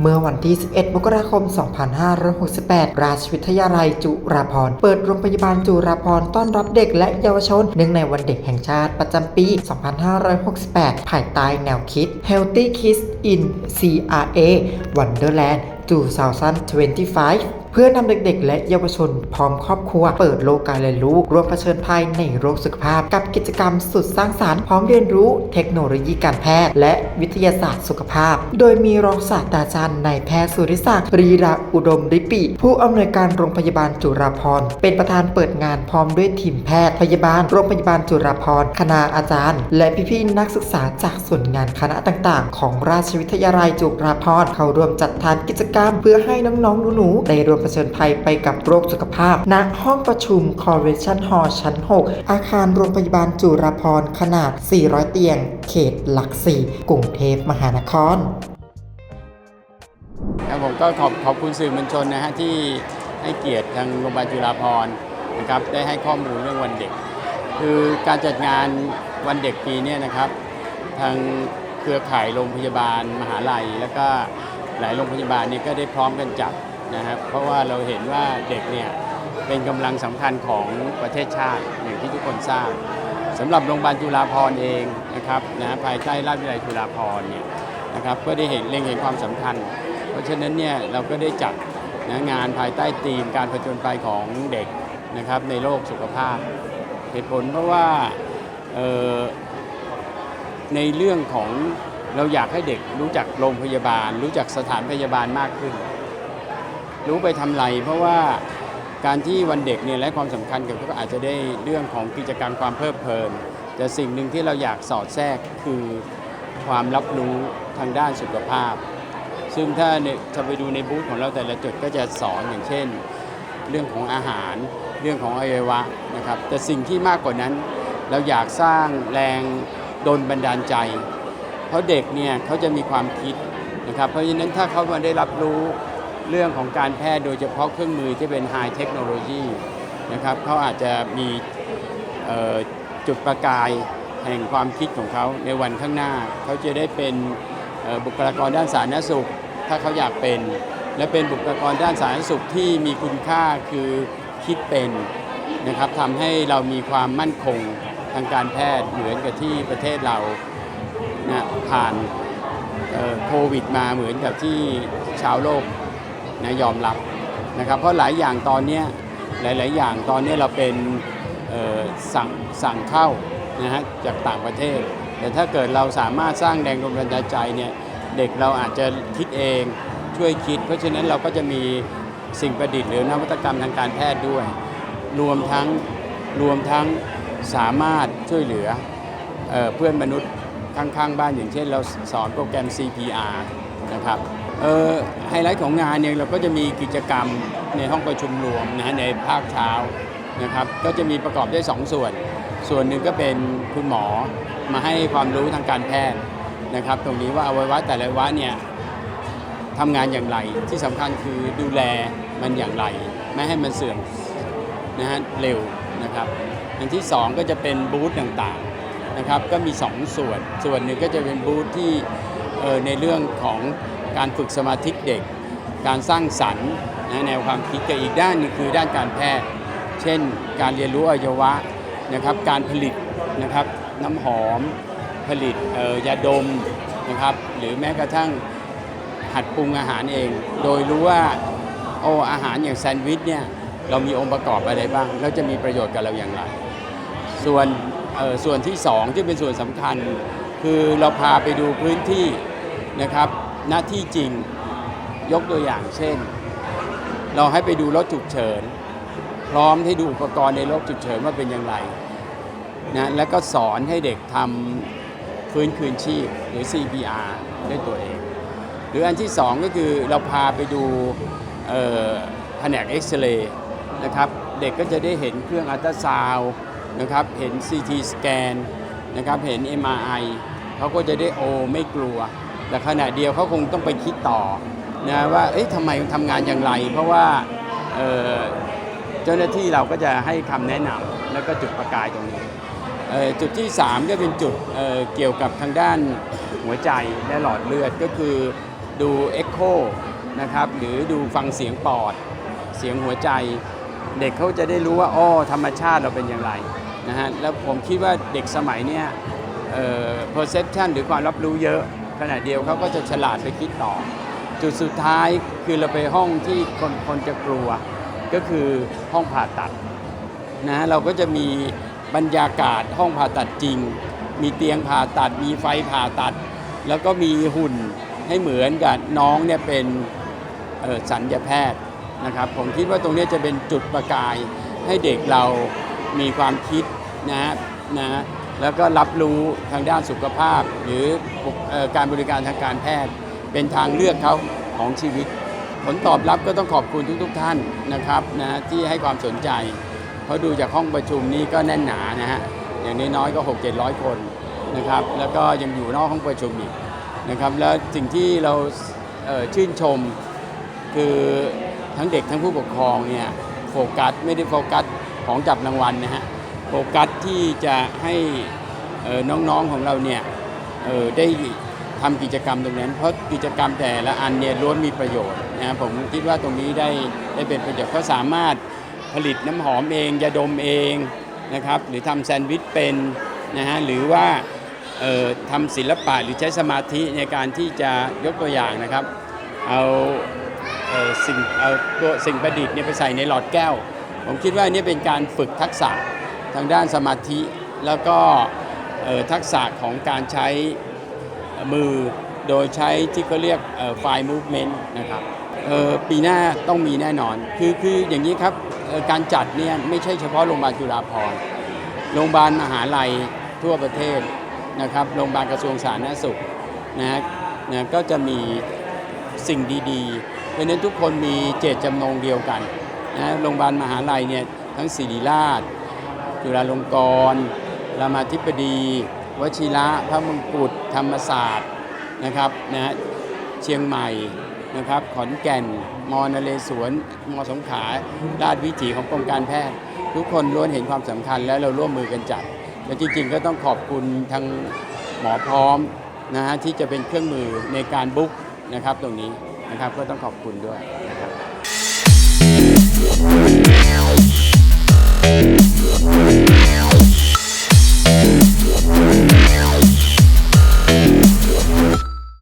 เมื่อวันที่ 11 มกราคม 2568 ราชวิทยาลัยจุฬาภรณ์ เปิดโรงพยาบาลจุฬาภรณ์ต้อนรับเด็กและเยาวชน เนื่องในวันเด็กแห่งชาติประจำปี 2568 ภายใต้แนวคิด Healthy Kids in CRA Wonderland 2025 เพื่อนำเด็กๆ และเยาวชนพร้อมครอบครัว เปิดโลกการเรียนรู้ร่วมเผชิญภัยในโรคสุขภาพ กับกิจกรรมสุดสร้างสารรค์พร้อมเรียนรู้เทคโนโลยีการแพทย์ และวิทยาศาสตร์สุขภาพ โดยมีรองศาสตราจารย์นายแพทย์สุริศักดิ์รีระอุดมริปิผู้อำนวยการโรงพยาบาลจุฬาภรณ์เป็นประธานเปิดงานพร้อมด้วยทีมแพทย์พยาบาลโรงพยาบาลจุฬาภรณ์คณะอาจารย์ และพี่ๆนักศึกษาจากส่วนงานคณะต่างๆ ของราชวิทยาลัยจุฬาภรณ์เข้าร่วมจัดทานกิจกรรม เพื่อให้น้องๆหนูๆได้รวมเผชิญภัยไปกับโรคสุขภาพ ณ ห้องประชุม Convention Hall ชั้น 6 อาคารโรงพยาบาลจุฬาภรณ์ขนาด 400 เตียง เขตหลักสี่กรุงเทพมหานครครับผมก็ขอบขอบคุณสื่อมวลชนนะฮะที่ให้เกียรติทางโรงพยาบาลจุฬาภรณ์นะครับได้ให้ข้อมูลเรื่องวันเด็ก คือการจัดงานวันเด็กปีนี้นะครับทางเครือข่ายโรงพยาบาลมหาลัย แล้วก็หลายโรงพยาบาลเนี่ยก็ได้พร้อมกันจัด นะครับเพราะว่าเราเห็นว่าเด็กเนี่ยเป็นกำลังสำคัญของประเทศชาติอย่างที่ทุกคนทราบสำหรับโรงพยาบาลจุฬาภรณ์เองนะครับนะภายใต้ราชวิทยาลัยจุฬาภรณ์เนี่ยนะครับก็ได้เห็นเล็งเห็นความสำคัญ เพราะฉะนั้นเนี่ยเราก็ได้จัดนะงานภายใต้ธีมการผจญภัยของเด็กนะครับในโลกสุขภาพ เหตุผลเพราะว่าในเรื่องของเราอยากให้เด็กรู้จักโรงพยาบาล รู้จักสถานพยาบาลมากขึ้น รู้ไปทำไร เพราะว่าการที่วันเด็กเนี่ยและความสำคัญกับก็อาจจะได้เรื่องของกิจกรรมความเพลิดเพลิน แต่สิ่งหนึ่งที่เราอยากสอดแทรกคือความรับรู้ทางด้านสุขภาพ ซึ่งถ้าเนี่ยจะไปดูในบูธของเราแต่ละจุดก็จะสอนอย่างเช่น เรื่องของอาหารเรื่องของอวัยวะนะครับแต่สิ่งที่มากกว่านั้นเราอยากสร้างแรงดลบันดาลใจ เพราะเด็กเนี่ยเขาจะมีความคิดนะครับเพราะฉะนั้นถ้าเขามาได้รับรู้ เรื่องของการแพทย์โดยเฉพาะเครื่องมือที่เป็นไฮเทคโนโลยีนะครับเขาอาจจะมีจุดประกายแห่งความคิดของเขาในวันข้างหน้า เขาจะได้เป็นบุคลากรด้านสาธารณสุข ถ้าเขาอยากเป็น และเป็นบุคลากรด้านสาธารณสุขที่มีคุณค่าคือคิดเป็นนะครับทำให้เรามีความมั่นคงทางการแพทย์เหมือนกับที่ประเทศเรานะผ่านโควิดมาเหมือนกับที่ชาวโลก นะยอมรับนะครับเพราะหลายอย่างตอนนี้หลาย ๆ อย่างตอนนี้เราเป็นสั่งสั่งเข้านะฮะจากต่างประเทศ แต่ถ้าเกิดเราสามารถสร้างแรงดลบันดาลใจเนี่ยเด็กเราอาจจะคิดเองช่วยคิด เพราะฉะนั้นเราก็จะมีสิ่งประดิษฐ์หรือนวัตกรรมทางการแพทย์ด้วย รวมทั้งรวมทั้งสามารถช่วยเหลือเออเพื่อนมนุษย์ข้าง ๆ บ้านอย่างเช่น เราสอนโปรแกรม CPR นะครับ ไฮไลท์ของงานเนี่ยเราก็จะมีกิจกรรมในห้องประชุมรวมนะฮะในภาคเช้านะครับก็จะมีประกอบด้วยสองส่วน ส่วนหนึ่งก็เป็นคุณหมอมาให้ความรู้ทางการแพทย์นะครับ ตรงนี้ว่าอวัยวะแต่ละอวัยวะเนี่ยทำงานอย่างไรที่สำคัญคือดูแลมันอย่างไร ไม่ให้มันเสื่อมนะฮะเร็วนะครับ อันที่ 2 ก็จะเป็นบูธต่างๆนะครับก็มี 2 ส่วน ส่วนหนึ่งก็จะเป็นบูธที่ในเรื่องของ การฝึกสมาธิเด็ก การสร้างสรรค์นะแนวความคิดกับอีกด้านนึงคือด้านการแพทย์ เช่น การเรียนรู้อวัยวะนะครับการผลิตนะครับน้ำหอมผลิตออยาดมนะครับหรือแม้กระทั่งหัดปรุงอาหารเอง โดยรู้ว่าโอ้อาหารอย่างแซนด์วิชเนี่ยเรามีองค์ประกอบอะไรบ้าง แล้วจะมีประโยชน์กับเราอย่างไร ส่วนออส่วนที่สองที่เป็นส่วนสำคัญ คือเราพาไปดูพื้นที่นะครับ หน้าที่จริงยกตัวอย่างเช่น เราให้ไปดูรถฉุกเฉิน พร้อมให้ดูอุปกรณ์ในรถฉุกเฉินว่าเป็นอย่างไรนะแล้วก็สอนให้เด็กทำฟื้นคืนชีพหรือ CPR ด้วยตัวเอง หรืออันที่สองก็คือเราพาไปดูเอ่อแผนกเอ็กซเรย์นะครับเด็กก็จะได้เห็นเครื่องอัลตราซาวนะครับเห็น CT สแกนนะครับเห็น MRI เขาก็จะได้โอไม่กลัว แต่ขณะเดียวเขาคงต้องไปคิดต่อนะว่าเอ๊ะทำไมทำงานอย่างไร เพราะว่าเจ้าหน้าที่เราก็จะให้คำแนะนำแล้วก็จุดประกายตรงนี้จุดที่ 3 ก็เป็นจุดเเกี่ยวกับทางด้านหัวใจและหลอดเลือดก็คือดูเอ็กโคนะครับหรือดูฟังเสียงปอด เสียงหัวใจ เด็กเขาจะได้รู้ว่าอ้อธรรมชาติเราเป็นอย่างไรนะฮะแล้วผมคิดว่าเด็กสมัยเนี้ยเ perception หรือความรับรู้เยอะ ขณะเดียวเขาก็จะฉลาดไปคิดต่อ จุดสุดท้ายคือเราไปห้องที่คนคนจะกลัว ก็คือห้องผ่าตัดนะเราก็จะมีบรรยากาศห้องผ่าตัดจริง มีเตียงผ่าตัด มีไฟผ่าตัด แล้วก็มีหุ่นให้เหมือนกับน้องเนี่ยเป็นออสัญญแพทย์นะครับ ผมคิดว่าตรงนี้จะเป็นจุดประกายให้เด็กเรามีความคิดนะนะ แล้วก็รับรู้ทางด้านสุขภาพ หรือการบริการทางการแพทย์ เป็นทางเลือกเขาของชีวิต ผลตอบรับก็ต้องขอบคุณทุกๆท่านนะครับนะที่ให้ความสนใจ เพราะดูจากห้องประชุมนี้ก็แน่นหนานะฮะอย่างน้อยๆก็ 6 7 0 0 คนนะครับแล้วก็ยังอยู่นอกห้องประชุมอีกนะครับแล้วสิ่งที่เราเชื่นชมคือทั้งเด็กทั้งผู้ปกครองเนี่ยโฟกัสไม่ได้โฟกัสของจับรางวัลนะฮะ โฟกัสที่จะให้น้องๆของเราเนี่ยได้ทำกิจกรรมตรงนั้น เพราะกิจกรรมแต่ละอันเนี่ยล้วนมีประโยชน์นะผมคิดว่าตรงนี้ได้ได้เป็นประโยชน์เขาสามารถผลิตน้ำหอมเองยาดมเองนะครับหรือทำแซนด์วิชเป็นนะฮะหรือว่าทำศิลปะหรือใช้สมาธิในการที่จะยกตัวอย่างนะครับ เอาเออสิ่งเอาตัวสิ่งประดิษฐ์เนี่ยไปใส่ในหลอดแก้ว ผมคิดว่านี่เป็นการฝึกทักษะ ทางด้านสมาธิแล้วก็ทักษะของการใช้มือโดยใช้ที่เขาเรียกไฟมูฟเมนต์นะครับปีหน้าต้องมีแน่นอน คือคืออย่างนี้ครับการจัดเนี่ยไม่ใช่เฉพาะโรงพยาบาลจุฬาภรณ์โรงพยาบาลมหาลัยทั่วประเทศนะครับโรงพยาบาลกระทรวงสาธารณสุขนะฮะนะก็จะมีสิ่งดีๆเพราะฉะนั้นทุกคนมีเจตจำนงเดียวกันนะโรงพยาบาลมหาลัยเนี่ยทั้งศิริราช จุฬาลงกรณ์รามาธิบดี วชิระพระมงกุฎธรรมศาสตร์นะครับนะฮะเชียงใหม่นะครับขอนแก่น มอนเรศวรมอสงขลาราชวิถีของกรมการแพทย์ ทุกคนล้วนเห็นความสำคัญและเราร่วมมือกันจัดและจริงๆ ก็ต้องขอบคุณทางหมอพร้อมนะฮะที่จะเป็นเครื่องมือในการบุ๊กนะครับตรงนี้นะครับก็ต้องขอบคุณด้วยนะครับ Thank